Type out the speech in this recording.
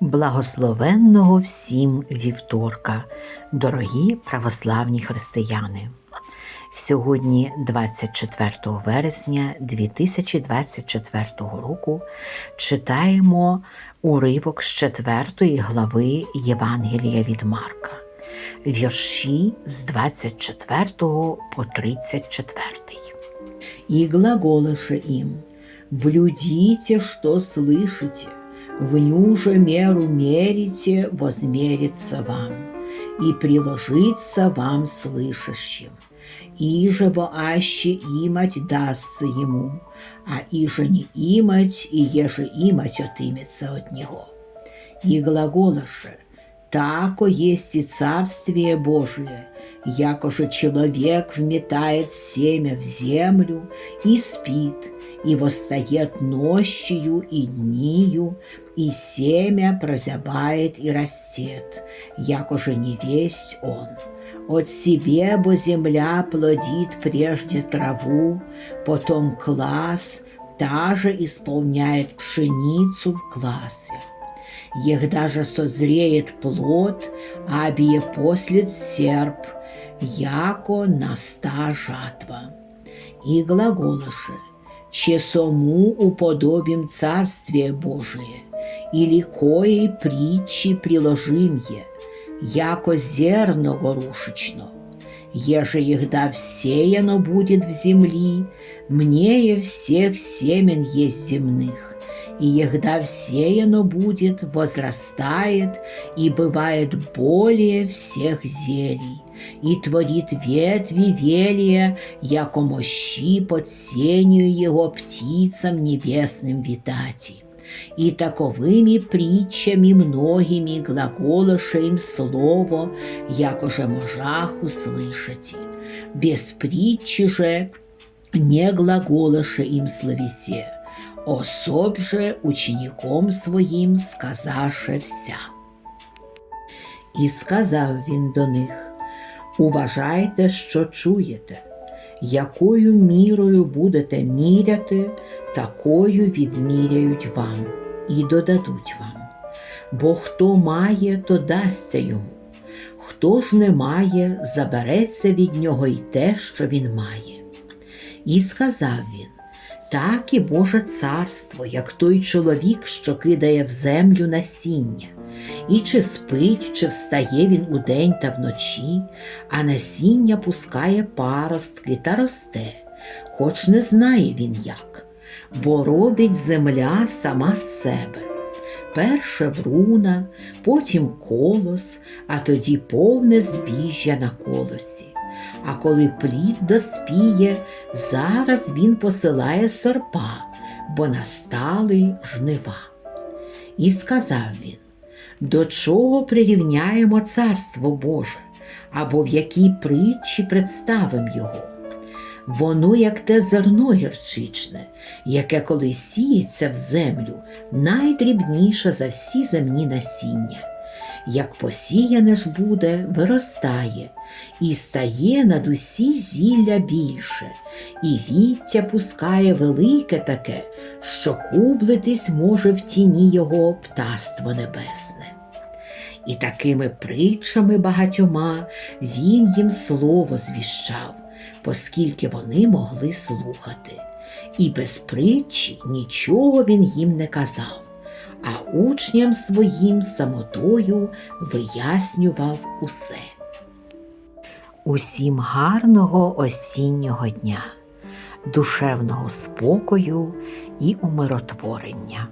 Благословенного всім вівторка, дорогі православні християни. Сьогодні, 24 вересня 2024 року, читаємо уривок з 4 глави Євангелія від Марка, вірші з 24 по 34. и глаголаше им, «Блюдите, что слышите, в ню же меру мерите, возмерится вам, и приложится вам слышащим. Иже бо аще имать дастся ему, а иже не имать, и еже имать отымется от него. И глаголаше, тако есть и Царствие Божие, якоже человек вметает семя в землю и спит, и восстает нощью и днию, и семя прозябает и растет, якоже не весть он. От себе бо земля плодит прежде траву, потом класс, та же исполняет пшеницу в классе. Егда же созреет плод, абие послед серп, яко наста жатва. И глаголаше, че сому уподобим Царствие Божие, или коей притчи приложим е, яко зерно горушечно. Еже егда всеяно будет в земли, мнее всех семен есть земных, и егда всеяно будет, возрастает и бывает более всех зелий, и творит ветви велия, яко мощи под сенью его птицам небесным витати. И таковыми притчами многими глаголоше им слово, якоже можах услышати. Без притчи же не глаголоше им словесе, особ же учеником своїм сказаше вся. І сказав він до них: Уважайте, що чуєте, якою мірою будете міряти, такою відміряють вам і додадуть вам. Бо хто має, то дасться йому, хто ж не має, забереться від нього й те, що він має. І сказав він: так і Боже царство, як той чоловік, що кидає в землю насіння, і чи спить, чи встає він удень та вночі, а насіння пускає паростки та росте, хоч не знає він як, бо родить земля сама з себе. Перше вруна, потім колос, а тоді повне збіжжя на колосі. А коли плід доспіє, зараз він посилає серпа, бо настали жнива. І сказав він: до чого прирівняємо царство Боже, або в якій притчі представимо його? Воно, як те зерно гірчичне, яке коли сіється в землю, найдрібніше за всі земні насіння. Як посіяне ж буде, виростає, і стає над усі зілля більше, і віття пускає велике таке, що кублитись може в тіні його птаство небесне. І такими притчами багатьома він їм слово звіщав, оскільки вони могли слухати. І без притчі нічого він їм не казав, а учням своїм самотою вияснював усе. Усім гарного осіннього дня, душевного спокою і умиротворення.